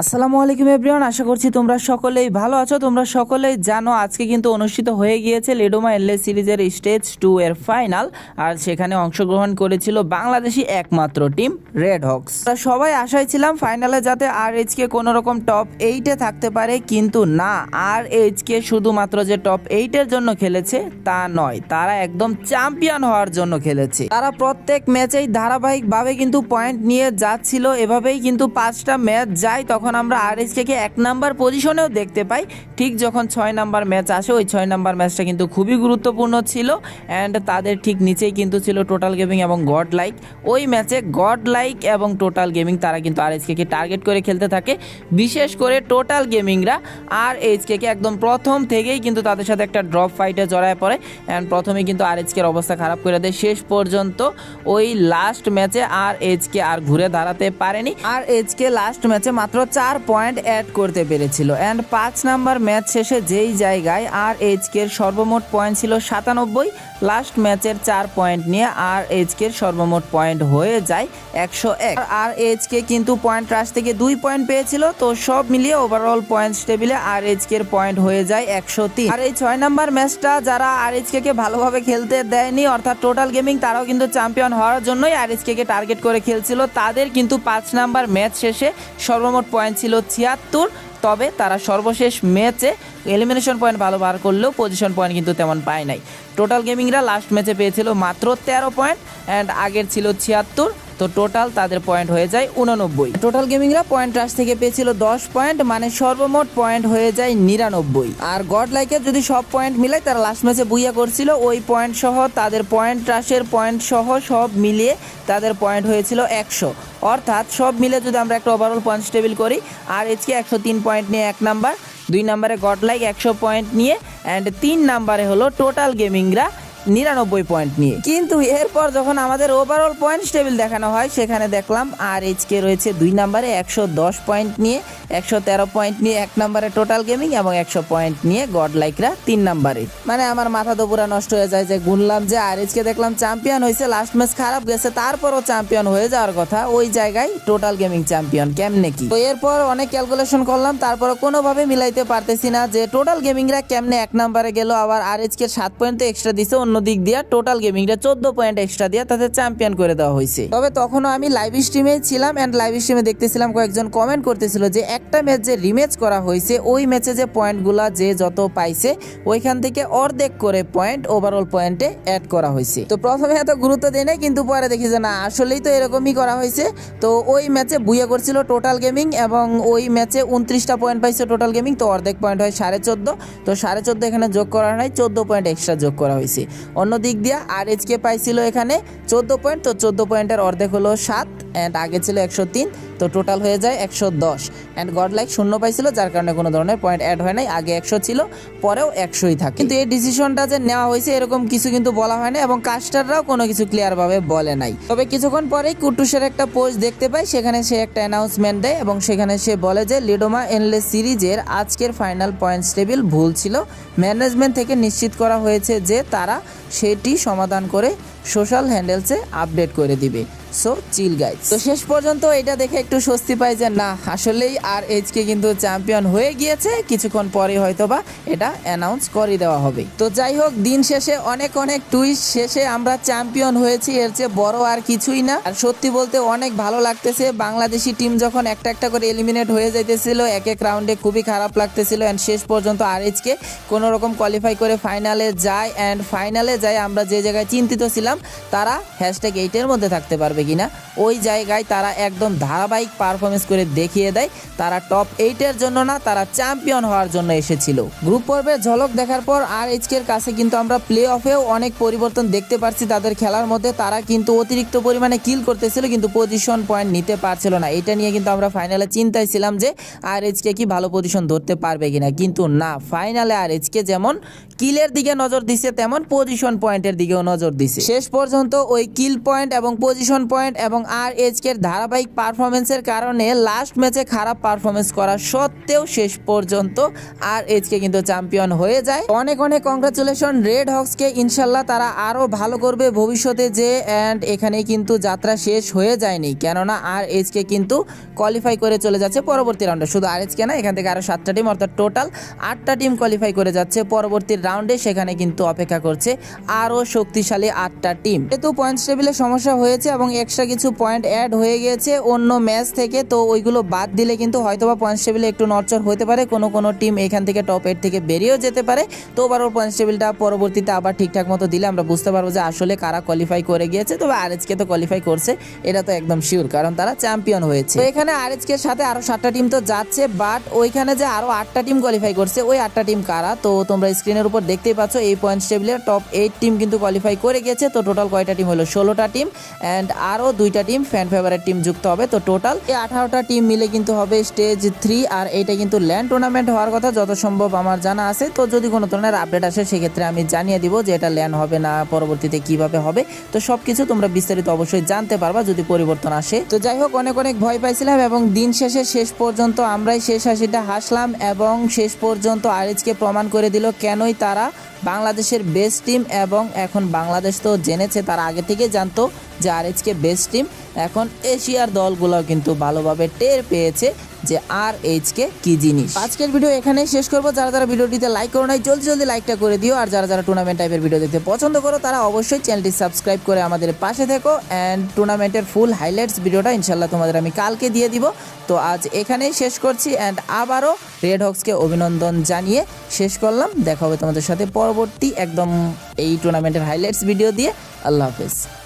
আসসালামু আলাইকুম এভরিওয়ান, আশা করছি তোমরা সকলেই ভালো আছো। তোমরা সকলেই জানো আজকে কিন্তু অনুষ্ঠিত হয়ে গিয়েছে লেডোমা এলএ সিরিজের স্টেজ টু এর ফাইনাল, আর সেখানে অংশগ্রহণ করেছিল বাংলাদেশি একমাত্র টিম রেড হকস সবাই আশায় ছিলাম ফাইনালে যাতে আর এইচকে কোনো রকম টপ এইটে থাকতে পারে, কিন্তু না আর এইচকে শুধুমাত্র যে টপ এইটের জন্য খেলেছে, তা নয়, তারা একদম চ্যাম্পিয়ন হওয়ার জন্য খেলেছে। তারা প্রত্যেক ম্যাচেই ধারাবাহিকভাবে কিন্তু পয়েন্ট নিয়ে যাচ্ছিল, এভাবেই কিন্তু পাঁচটা ম্যাচ যায় তখন আমরা আর কে এক নাম্বার পজিশনেও দেখতে পাই, ঠিক যখন ছয় নাম্বার ম্যাচ আসে, ওই ছয় নাম্বার ম্যাচটা কিন্তু খুবই গুরুত্বপূর্ণ ছিল অ্যান্ড তাদের ঠিক নিচেই কিন্তু ছিল টোটাল গেমিং এবং গড লাইক ওই ম্যাচে গড লাইক এবং টোটাল গেমিং তারা কিন্তু আর কে টার্গেট করে খেলতে থাকে। বিশেষ করে টোটাল গেমিংরা আর কে একদম প্রথম থেকেই কিন্তু তাদের সাথে একটা ড্রপ ফাইটে জড়ায় পড়ে অ্যান্ড প্রথমে কিন্তু আর এর অবস্থা খারাপ করে দেয়। শেষ পর্যন্ত ওই লাস্ট ম্যাচে আর কে আর ঘুরে দাঁড়াতে পারেনি। আর এইচকে লাস্ট ম্যাচে মাত্র চার পয়েন্ট অ্যাড করতে পেরেছিল। অ্যান্ড পাঁচ নাম্বার ম্যাচ শেষে যেই জায়গায় আর এর সর্বমোট পয়েন্ট ছিল সাতানব্বই লাস্ট ম্যাচের চার পয়েন্ট নিয়ে আর এর সর্বমোট পয়েন্ট হয়ে যায় একশো এক। আর কে কিন্তু পয়েন্ট রাশ থেকে দুই পয়েন্ট পেয়েছিল, তো সব মিলিয়ে ওভারঅল পয়েন্টস টেবিলে আর এর পয়েন্ট হয়ে যায় একশো তিন। আর এই ছয় নাম্বার ম্যাচটা যারা আর কে ভালোভাবে খেলতে দেয়নি, অর্থাৎ টোটাল গেমিং তারাও কিন্তু চ্যাম্পিয়ন হওয়ার জন্যই আর কে টার্গেট করে খেলছিল। তাদের কিন্তু পাঁচ নাম্বার ম্যাচ শেষে সর্বমোট পয়েন্ট ছিল ছিয়াত্তর, তবে তারা সর্বশেষ ম্যাচে এলিমিনেশন পয়েন্ট ভালো বার করলেও পজিশন পয়েন্ট কিন্তু তেমন পায় নাই। টোটাল গেমিংরা লাস্ট ম্যাচে পেয়েছিল মাত্র তেরো পয়েন্ট অ্যান্ড আগের ছিল ছিয়াত্তর। তো টোটাল তাদের পয়েন্ট হয়ে যায় উননব্বই। টোটাল গেমিংরা পয়েন্ট রাশ থেকে পেয়েছিল দশ পয়েন্ট মানে সর্বমোট পয়েন্ট হয়ে যায় নিরানব্বই। আর গড লাইকের যদি সব পয়েন্ট মিলায়, তারা লাস্ট ম্যাচে বুইয়া করছিল, ওই পয়েন্ট সহ তাদের পয়েন্ট রাশের পয়েন্ট সহ সব মিলিয়ে তাদের পয়েন্ট হয়েছিল একশো। অর্থাৎ সব মিলে যদি আমরা একটা ওভারঅল পয়েন্ট টেবিল করি, আর এইচকে একশো তিন পয়েন্ট নিয়ে এক নাম্বার, দুই নাম্বারে গড লাইক একশো পয়েন্ট নিয়ে অ্যান্ড তিন নাম্বারে হলো টোটাল গেমিংরা নিরানব্বই পয়েন্ট নিয়ে। কিন্তু এরপর যখন আমাদের ওভারঅল পয়েন্টস টেবিল দেখানো হয়, সেখানে দেখলাম আর এইচকে রয়েছে দুই নাম্বারে একশো দশ পয়েন্ট নিয়ে, একশো তেরো পয়েন্ট নিয়ে এক নাম্বারে টোটাল গেমিং এবং একশো পয়েন্ট নিয়ে গড লাইকরা তিন নাম্বারে। মানে আমার মাথা তো পুরা নষ্ট হয়ে যায় যে গুনলাম যে আর এইচকে দেখলাম চ্যাম্পিয়ন হয়েছে লাস্ট ম্যাচ খারাপ গেছে, তারপরও চ্যাম্পিয়ন হয়ে যাওয়ার কথা, ওই জায়গায় টোটাল গেমিং চ্যাম্পিয়ন কেমনে কি? তো এরপর অনেক ক্যালকুলেশন করলাম তারপরে কোনোভাবে মিলাইতে পারতেছি না যে টোটাল গেমিংরা কেমনে এক নাম্বারে গেল, আবার আর এইচকে সাত পয়েন্ট তো এক্সট্রা দিছে, অন্য দিক দিয়ে টোটাল গেমিংটা চোদ্দ পয়েন্ট এক্সট্রা দিয়ে তাদের চ্যাম্পিয়ন করে দেওয়া হয়েছে। তবে তখনও আমি লাইভ স্ট্রিমে ছিলাম অ্যান্ড লাইভ স্ট্রিমে দেখতেছিলাম কয়েকজন কমেন্ট করতেছিল যে একটা ম্যাচ যে রিম্যাচ করা হয়েছে, ওই ম্যাচে যে পয়েন্টগুলা যে যত পাইছে, ওইখান থেকে অর্ধেক করে পয়েন্ট ওভারঅল পয়েন্টে অ্যাড করা হয়েছে। তো প্রথমে এত গুরুত্ব দেয় নাই, কিন্তু পরে দেখি যে না, আসলেই তো এরকমই করা হয়েছে। তো ওই ম্যাচে বুয়ে করছিল টোটাল গেমিং এবং ওই ম্যাচে উনত্রিশটা পয়েন্ট পাইছে টোটাল গেমিং তো অর্ধেক পয়েন্ট হয় সাড়ে চোদ্দ। তো সাড়ে চোদ্দ এখানে যোগ করা নাই, চোদ্দ পয়েন্ট এক্সট্রা যোগ করা হয়েছে। অন্য দিক দিয়ে আর এইচকে পাইছিল এখানে চোদ্দ পয়েন্ট তো চোদ্দ পয়েন্টের অর্ধেক হলো সাত অ্যান্ড আগে ছিল একশো তিন, তো টোটাল হয়ে যায় একশো দশ। অ্যান্ড গড লাইক শূন্য পাইছিল, যার কারণে কোনো ধরনের পয়েন্ট অ্যাড হয় নাই, আগে একশো ছিল, পরেও একশোই থাকে। কিন্তু এই ডিসিশনটা যে নেওয়া হয়েছে, এরকম কিছু কিন্তু বলা হয় না, এবং কাস্টাররাও কোনো কিছু ক্লিয়ারভাবে বলে নাই। তবে কিছুক্ষণ পরেই কুটুসের একটা পোস্ট দেখতে পাই, সেখানে সে একটা অ্যানাউন্সমেন্ট দেয়, এবং সেখানে সে বলে যে লিডোমা এনলেস সিরিজের আজকের ফাইনাল পয়েন্টস টেবিল ভুল ছিল। ম্যানেজমেন্ট থেকে নিশ্চিত করা হয়েছে যে, তারা সেটি সমাধান করে সোশ্যাল হ্যান্ডেলসে আপডেট করে দিবে। সো চিল গাইড তো শেষ পর্যন্ত এটা দেখে একটু স্বস্তি পাই যে না, আসলেই আর এইচকে কিন্তু চ্যাম্পিয়ন হয়ে গিয়েছে, কিছুক্ষণ পরে হয়তো বা এটা অ্যানাউন্স করে দেওয়া হবে। তো যাই হোক, দিন শেষে অনেক অনেক টুইস্ট শেষে আমরা চ্যাম্পিয়ন হয়েছি, এর চেয়ে বড় আর কিছুই না। আর সত্যি বলতে অনেক ভালো লাগতেছে, বাংলাদেশি টিম যখন একটা একটা করে এলিমিনেট হয়ে যাইতেছিল, এক এক রাউন্ডে খুবই খারাপ লাগতেছিল অ্যান্ড শেষ পর্যন্ত আর এইচকে কোনো রকম কোয়ালিফাই করে ফাইনালে যায় অ্যান্ড ফাইনালে যায় আমরা যে জায়গায় চিন্তিত ছিলাম, তারা হ্যাশট্যাগ এইটের মধ্যে থাকতে পারবে। কিনা, ওই জায়গায় তারা একদম ধারাবাহিক পারফরমেন্স করে দেখিয়ে দেয়। তারা টপ এইটের জন্য না, তারা চ্যাম্পিয়ন হওয়ার জন্য এসেছিল। গ্রুপ পর্বের ঝলক দেখার পর আর এইচকের কাছে কিন্তু আমরা প্লে অফেও অনেক পরিবর্তন দেখতে পারছি তাদের খেলার মধ্যে। তারা কিন্তু অতিরিক্ত পরিমাণে কিল করতেছিল, কিন্তু পজিশন পয়েন্ট নিতে পারছিল না। এটা নিয়ে কিন্তু আমরা ফাইনালে চিন্তায় ছিলাম যে আর এইচকে কি ভালো পজিশন ধরতে পারবে কিনা। কিন্তু না ফাইনালে আর এইচকে যেমন কিলের দিকে নজর দিছে, তেমন পজিশন পয়েন্টের দিকেও নজর দিছে। শেষ পর্যন্ত ওই কিল পয়েন্ট এবং পজিশন পয়েন্ট এবং আর এইচকের ধারাবাহিক পারফরমেন্সের কারণে লাস্ট ম্যাচে খারাপ পারফরমেন্স করা সত্ত্বেও শেষ পর্যন্ত আর এইচকে কিন্তু চ্যাম্পিয়ন হয়ে যায়। অনেক অনেক কংগ্রাচুলেশন রেড হক্সকে ইনশাল্লাহ তারা আরও ভালো করবে ভবিষ্যতে যে অ্যান্ড এখানে কিন্তু যাত্রা শেষ হয়ে যায়নি। কেননা আর এইচকে কিন্তু কোয়ালিফাই করে চলে যাচ্ছে পরবর্তী রাউন্ডে শুধু আর এইচকে না, এখান থেকে আরও সাতটা টিম অর্থাৎ টোটাল আটটা টিম কোয়ালিফাই করে যাচ্ছে পরবর্তী রাউন্ডে সেখানে কিন্তু অপেক্ষা করছে আরও শক্তিশালী আটটা টিম যেহেতু পয়েন্টস টেবিলে সমস্যা হয়েছে এবং এক্সট্রা কিছু পয়েন্ট অ্যাড হয়ে গিয়েছে অন্য ম্যাচ থেকে, তো ওইগুলো বাদ দিলে কিন্তু হয়তোবা পয়েন্টস টেবিলে একটু নড়চড় হতে পারে, কোনো কোনো টিম এখান থেকে টপ এইট থেকে বেরিয়েও যেতে পারে। তো ওভারঅল পয়েন্টস টেবিলটা পরবর্তীতে আবার ঠিকঠাক মতো দিলে আমরা বুঝতে পারব যে আসলে কারা কোয়ালিফাই করে গিয়েছে, তবে আরএচকে তো কোয়ালিফাই করছে, এটা তো একদম শিওর কারণ তারা চ্যাম্পিয়ন হয়েছে। তো এখানে আরএচকে সাথে আরও সাতটা টিম তো যাচ্ছে বাট ওইখানে যে আরও আটটা টিম কোয়ালিফাই করছে, ওই আটটা টিম কারা? তো তোমরা স্ক্রিনের উপর দেখতেই পাচ্ছ, এই পয়েন্টস টেবিলের টপ এইট টিম কিন্তু কোয়ালিফাই করে গেছে তো টোটাল কয়টা টিম হলো? ষোলোটা টিম অ্যান্ড আরও দুইটা টিম ফ্যান ফেভারেট টিম যুক্ত হবে। তো টোটাল এই আঠারোটা টিম মিলে কিন্তু হবে স্টেজ থ্রি আর এইটা কিন্তু ল্যান্ড টুর্নামেন্ট হওয়ার কথা যত সম্ভব আমার জানা আছে। তো যদি কোনো ধরনের আপডেট আসে, সেক্ষেত্রে আমি জানিয়ে দিব যে এটা ল্যান্ড হবে না, পরবর্তীতে কীভাবে হবে। তো সব কিছু তোমরা বিস্তারিত অবশ্যই জানতে পারবা যদি পরিবর্তন আসে। তো যাই হোক, অনেক অনেক ভয় পাইছিলাম এবং দিন শেষে শেষ পর্যন্ত আমরাই শেষ হাসিটা হাসলাম এবং শেষ পর্যন্ত আরিজকে প্রমাণ করে দিল কেনই তারা বাংলাদেশের বেস্ট টিম এবং এখন বাংলাদেশ তো জেনেছে, তারা আগে থেকে জানতো। যে আরএইচকে বেস্ট টিম এখন এশিয়ার দলগুলোও কিন্তু ভালোভাবে টের পেয়েছে যে আর এইচকে কি জিনিস। আজকের ভিডিও এখানেই শেষ করব। যারা যারা ভিডিওটিতে লাইক করো নাই, জলদি জলদি লাইকটা করে দিও। আর যারা যারা টুর্নামেন্ট টাইপের ভিডিও দেখতে পছন্দ করো, তারা অবশ্যই চ্যানেলটি সাবস্ক্রাইব করে আমাদের পাশে থেকো। অ্যান্ড টুর্নামেন্টের ফুল হাইলাইটস ভিডিওটা ইনশাল্লাহ তোমাদের আমি কালকে দিয়ে দিব। তো আজ এখানেই শেষ করছি। অ্যান্ড আবারও রেড হক্সকে অভিনন্দন জানিয়ে শেষ করলাম। দেখা হবে তোমাদের সাথে পরবর্তী একদম এই টুর্নামেন্টের হাইলাইটস ভিডিও দিয়ে। আল্লাহ হাফেজ।